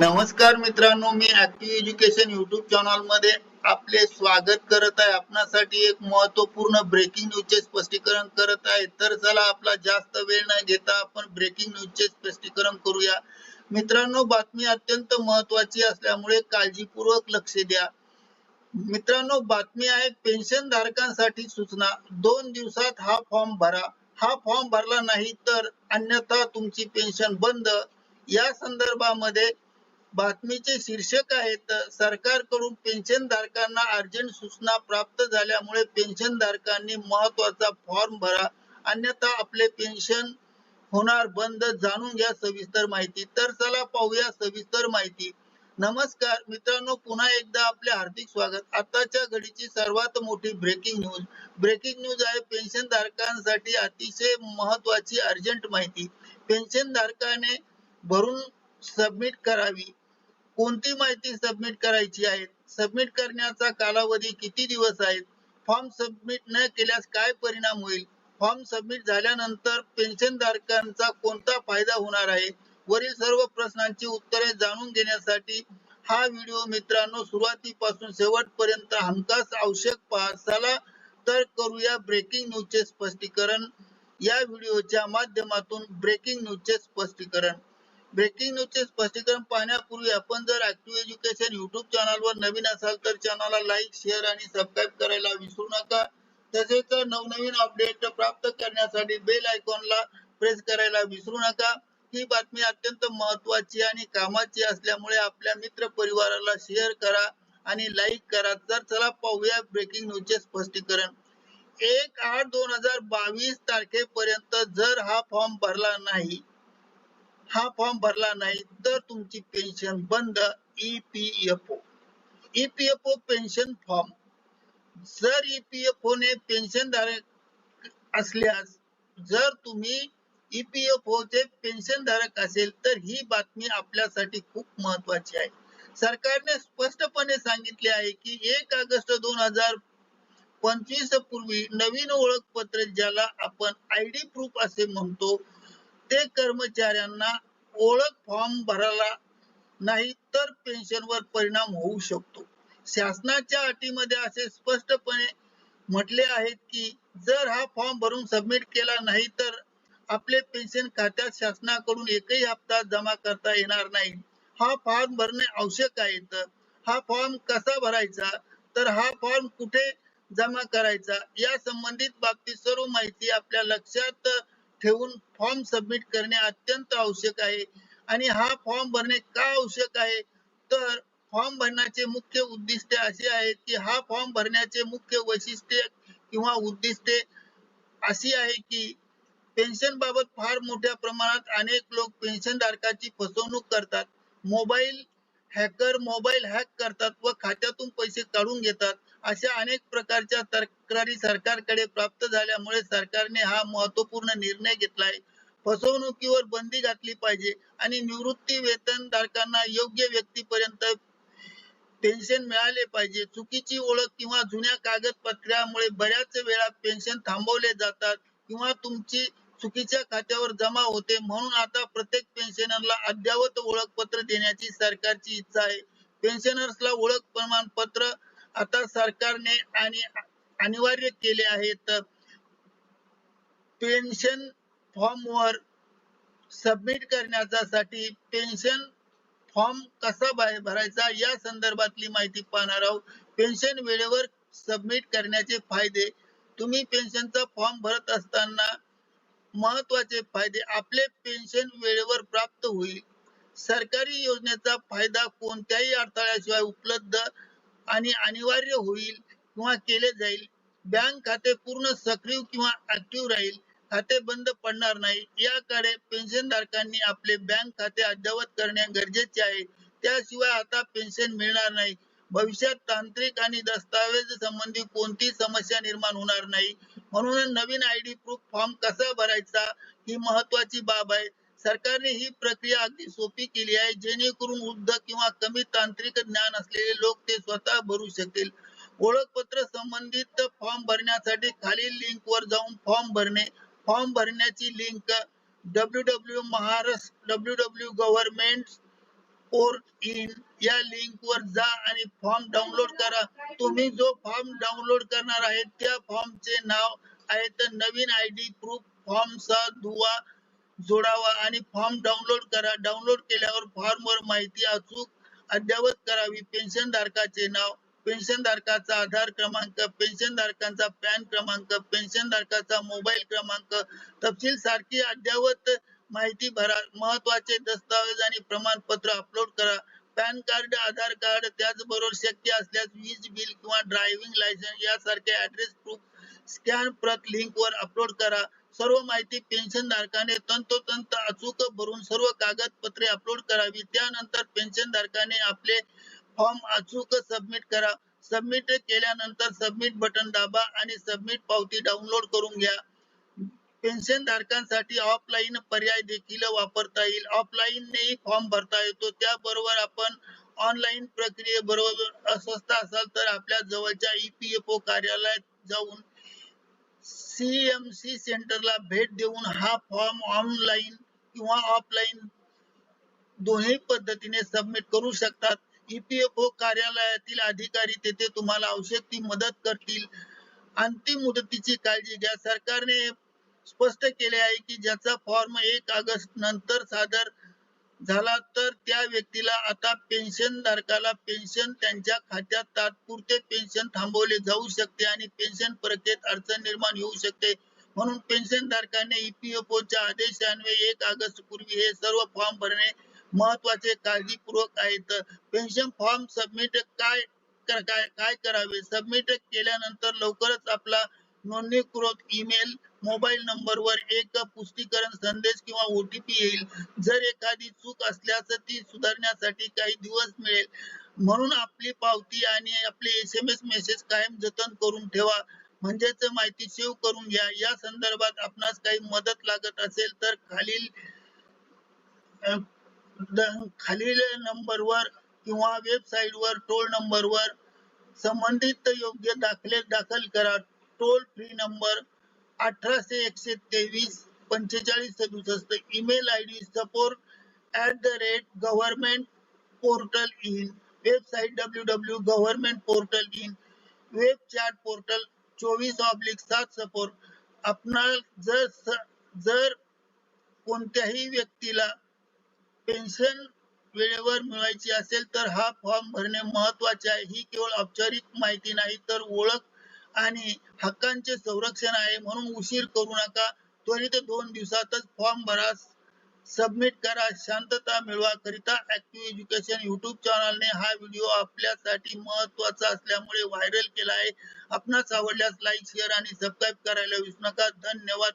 नमस्कार मित्रांनो मी ऍक्टिव्ह एज्युकेशन युट्यूब चॅनलमध्ये आपले स्वागत करत आहे. आपणासाठी एक महत्त्वपूर्ण ब्रेकिंग न्यूजचे स्पष्टीकरण करत आहे. तर चला आपला जास्त वेळ न घेता आपण ब्रेकिंग न्यूजचे स्पष्टीकरण करूया. मित्रांनो बातमी अत्यंत महत्वाची असल्यामुळे काळजीपूर्वक लक्ष द्या. मित्रांनो बातमी आहे पेन्शन धारकांसाठी सूचना. दोन दिवसात हा फॉर्म भरा. हा फॉर्म भरला नाही तर अन्यथा तुमची पेन्शन बंद. या संदर्भामध्ये बातमीचे शीर्षक आहेत सरकारकडून पेन्शन धारकांना अर्जंट सूचना प्राप्त झाल्यामुळे पेन्शन धारकांनी महत्त्वाचा फॉर्म भरा अन्यथा आपले पेन्शन होणार बंद जाणून घ्या सविस्तर माहिती. तर चला पाहूया सविस्तर माहिती. नमस्कार मित्रांनो पुन्हा एकदा आपले हार्दिक स्वागत. आताच्या घडीची सर्वात मोठी ब्रेकिंग न्यूज ब्रेकिंग न्यूज आहे पेन्शन धारकांसाठी अतिशय महत्वाची अर्जंट माहिती. पेन्शन धारकाने भरून सबमिट करावी. कोणती माहिती सबमिट करायची आहे? सबमिट करण्याचा कालावधी किती दिवस आहे फॉर्म सबमिट न केल्यास काय परिणाम होईल? फॉर्म सबमिट झाल्यानंतर पेन्शन धारकांचा कोणता फायदा होणार आहे? वरील सर्व प्रश्नांची उत्तरे जाणून घेण्यासाठी हा व्हिडिओ मित्रांनो सुरुवातीपासून शेवटपर्यंत हमखास आवश्यक पाहसाला तर करूया ब्रेकिंग न्यूजचे स्पष्टीकरण. या व्हिडिओच्या माध्यमातून ब्रेकिंग न्यूजचे स्पष्टीकरण. ब्रेकिंग न्यूजचे स्पष्टीकरण पाहण्यापूर्वी आपण जर ऍक्टिव्ह एज्युकेशन युट्यूब चॅनलवर नवीन असाल तर चॅनलला लाईक शेअर आणि सबस्क्राईब करायला विसरू नका. तसेच नवनवीन अपडेट प्राप्त करण्यासाठी बेल आयकॉनला प्रेस करायला विसरू नका. ही बातमी अत्यंत महत्वाची आणि कामाची असल्यामुळे आपल्या मित्र परिवाराला शेअर करा आणि लाईक करा. तर चला पाहूया ब्रेकिंग न्यूजचे स्पष्टीकरण. एक आठ दोन हजार बावीस तारखेपर्यंत जर हा फॉर्म भरला नाही हा फॉर्म भरला नाही तर तुमची पेन्शन बंद. ईपीएफओ ईपीएफओ पेन्शन फॉर्म जर ईपीएफओ ने पेन्शन धारक असल्यास जर तुम्ही ईपीएफओ चे पेन्शन धारक असेल तर ही बातमी आपल्यासाठी खूप महत्वाची आहे. सरकारने स्पष्टपणे सांगितले आहे की एक ऑगस्ट दोन हजार पंचवीस पूर्वी नवीन ओळखपत्र ज्याला आपण आय डी प्रूफ असे म्हणतो ते कर्मचाऱ्यांना ओळख फॉर्म भरायला नाही तर पेन्शनवर परिणाम होऊ शकतो. शासनाच्या अटीमध्ये असे स्पष्टपणे म्हटले आहेत की जर हा फॉर्म भरून सबमिट केला नाही तर आपले पेन्शन खात्यात शासनाकडून एकही हप्ता जमा करता येणार नाही. हा फॉर्म भरणे आवश्यक आहे तर हा फॉर्म कसा भरायचा? तर हा फॉर्म कुठे जमा करायचा? या संबंधित बाबतीत सर्व माहिती आपल्या लक्षात ठेवून फॉर्म सबमिट करणे अत्यंत आवश्यक आहे. आणि हा फॉर्म भरणे का आवश्यक आहे? तर फॉर्म भरण्याचे मुख्य उद्दिष्ट असे आहेत की हा फॉर्म भरण्याचे मुख्य वैशिष्ट्य किंवा उद्दिष्टे अशी आहे की पेन्शन बाबत फार मोठ्या प्रमाणात अनेक लोक पेन्शन धारकाची फसवणूक करतात. मोबाईल हॅकर मोबाईल हॅक करतात व खात्यातून पैसे काढून घेतात. अशा अनेक प्रकारच्या तक्रारी सरकारकडे प्राप्त झाल्यामुळे सरकारने हा महत्त्वपूर्ण निर्णय घेतलाय. फसवणुकीवर बंदी घातली पाहिजे आणि निवृत्ती वेतन धारकांना योग्य व्यक्तीपर्यंत पेन्शन मिळाले पाहिजे. चुकीची ओळख किंवा जुन्या कागदपत्रामुळे बऱ्याच वेळा पेन्शन थांबवले जातात किंवा तुमची चुकीच्या खात्यावर जमा होते म्हणून आता प्रत्येक पेन्शनरला अद्ययावत ओळखपत्र देण्याची सरकारची इच्छा आहे. पेन्शनर्सला ओळख प्रमाणपत्र आता सरकारने आणि अनिवार्य केले आहेत पेन्शन फॉर्म वर सबमिट करण्यासाठी पेन्शन फॉर्म कसा भरायचा या संदर्भातली माहिती पाहणार आहोत. पेन्शन वेळेवर सबमिट करण्याचे फायदे. तुम्ही पेन्शनचा फॉर्म भरत असताना महत्त्वाचे फायदे आपले पेन्शन वेळेवर प्राप्त होईल. सरकारी योजनेचा फायदा कोणत्याही अडथळ्याशिवाय उपलब्ध आणि अनिवार्य होईल किंवा केले जाईल. बँक खाते पूर्ण सक्रिय किंवा ऍक्टिव्ह राहील खाते बंद पडणार नाही. याकडे पेन्शन धारकांनी आपले बँक खाते अद्ययावत करणे गरजेचे आहे. त्याशिवाय आता पेन्शन मिळणार नाही. भविष्यात तांत्रिक आणि दस्तावेज संबंधी कोणती समस्या निर्माण होणार नाही. म्हणून नवीन आय डी प्रूफ फॉर्म कसा भरायचा ही महत्वाची बाब आहे. सरकारने ही प्रक्रिया अगदी सोपी केली आहे. जेणेकरून वृद्ध किंवा कमी तांत्रिक ज्ञान असलेले लोक ते स्वतः भरू शकतील ओळखपत्र संबंधित फॉर्म भरण्यासाठी खालील लिंक वर जाऊन फॉर्म भरणे. फॉर्म भरण्याची link W W Maharashtra W W government port in या लिंक वर जा आणि फॉर्म डाउनलोड करा. तुम्ही जो फॉर्म डाउनलोड करणार आहे त्या फॉर्मचे नाव आहे तर नवीन आय डी प्रूफ फॉर्म चा दुवा जोडावा आणि फॉर्म डाउनलोड करा. डाउनलोड केल्यावर फॉर्म वर माहिती अचूक अद्यावत करावी. पेन्शन धारकाचे नाव पेन्शन धारकाचा आधार क्रमांक पेन्शन धारकांचा पॅन क्रमांक पेन्शन धारकाचा मोबाईल क्रमांक तपशील सारखी अद्यावत माहिती भरा. महत्त्वाचे दस्तावेज आणि प्रमाणपत्र अपलोड करा. पॅन कार्ड आधार कार्ड त्याचबरोबर शक्य असल्यास वीज बिल किंवा ड्रायव्हिंग लायसन्स यासारखे ऍड्रेस प्रूफ स्कॅन प्रत लिंक वर अपलोड करा. सर्व माहिती पेन्शन धारकाने तंतोतंत अचूक भरून सर्व कागदपत्रे अपलोड करावी. त्यानंतर पेन्शन धारकाने आपले फॉर्म अचूक सबमिट करा. सबमिट केल्यानंतर सबमिट बटन दाबा आणि सबमिट पावती डाउनलोड करून घ्या. पेन्शन धारकांसाठी ऑफलाईन पर्याय देखील वापरता येईल. ऑफलाईननेही फॉर्म भरता येतो. त्याबरोबर आपण ऑनलाईन प्रक्रियेबरोबर अस्वस्थ असाल तर आपल्या जवळच्या ईपीएफओ कार्यालयात जाऊन सीएमसी सेंटरला भेट देऊन हा फॉर्म ऑनलाईन किंवा ऑफलाईन दोन्ही पद्धतीने सबमिट करू शकतात. ईपीएफओ कार्यालयातील अधिकारी तेथे तुम्हाला आवश्यक ती मदत करतील. अंतिम मुदतीची काळजी घ्या. सरकारने स्पष्ट केले आहे की ज्याचा फॉर्म एक ऑगस्ट नंतर सादर झाला तर त्या व्यक्तीला आता पेन्शन धारकाला पेन्शन त्यांच्या खात्यात तात्पुरते पेन्शन थांबवले जाऊ शकते आणि पेन्शन प्रक्रियेत अडचण निर्माण होऊ शकते. म्हणून पेन्शन धारकाने ईपीएफओ च्या आदेशान्वये एक ऑगस्ट पूर्वी हे सर्व फॉर्म भरणे महत्त्वाचे काळजीपूर्वक आहेत पेन्शन फॉर्म सबमिट काय काय काय करावे? सबमिट केल्यानंतर लवकरच आपला नोंदणीकृत ईमेल मोबाईल नंबरवर एक पुष्टीकरण संदेश किंवा ओटीपी येईल. जर एखादी चूक असल्यास ती सुधारण्यासाठी काही दिवस मिळेल. म्हणून आपली पावती आणि आपले एस एम एस मेसेज कायम जतन करून ठेवा. म्हणजेच माहिती सेव्ह करून घ्या. या संदर्भात आपणास काही मदत लागत असेल तर खालील खालील नंबरवर किंवा वेबसाईटवर टोल नंबरवर संबंधित योग्य दाखले दाखल करा. टोल फ्री नंबर अठराशे एकशे तेवीस पंचेचाळीस सदुसष्ट email I D support at the rate government portal in website W W government portal in web chat portal चोवीस ऑब्लिक सात सपोर्ट आपणास जर जर कोणत्याही व्यक्तीला पेन्शन वेळेवर मिळवायची असेल तर हा फॉर्म भरणे महत्त्वाचे आहे. ही केवळ औपचारिक माहिती नाही तर ओळख आणि हक्कांचे संरक्षण आहे म्हणून उशीर करू नका. त्वरित दोन दिवसातच फॉर्म भरा. सबमिट करा. शांतता मिळवा. करिता ऍक्टिव्ह एज्युकेशन युट्यूब चॅनलने हा व्हिडिओ आपल्यासाठी महत्त्वाचा असल्यामुळे व्हायरल केला आहे. आपणास आवडल्यास लाईक शेअर आणि सबस्क्राईब करायला विसरू नका. धन्यवाद.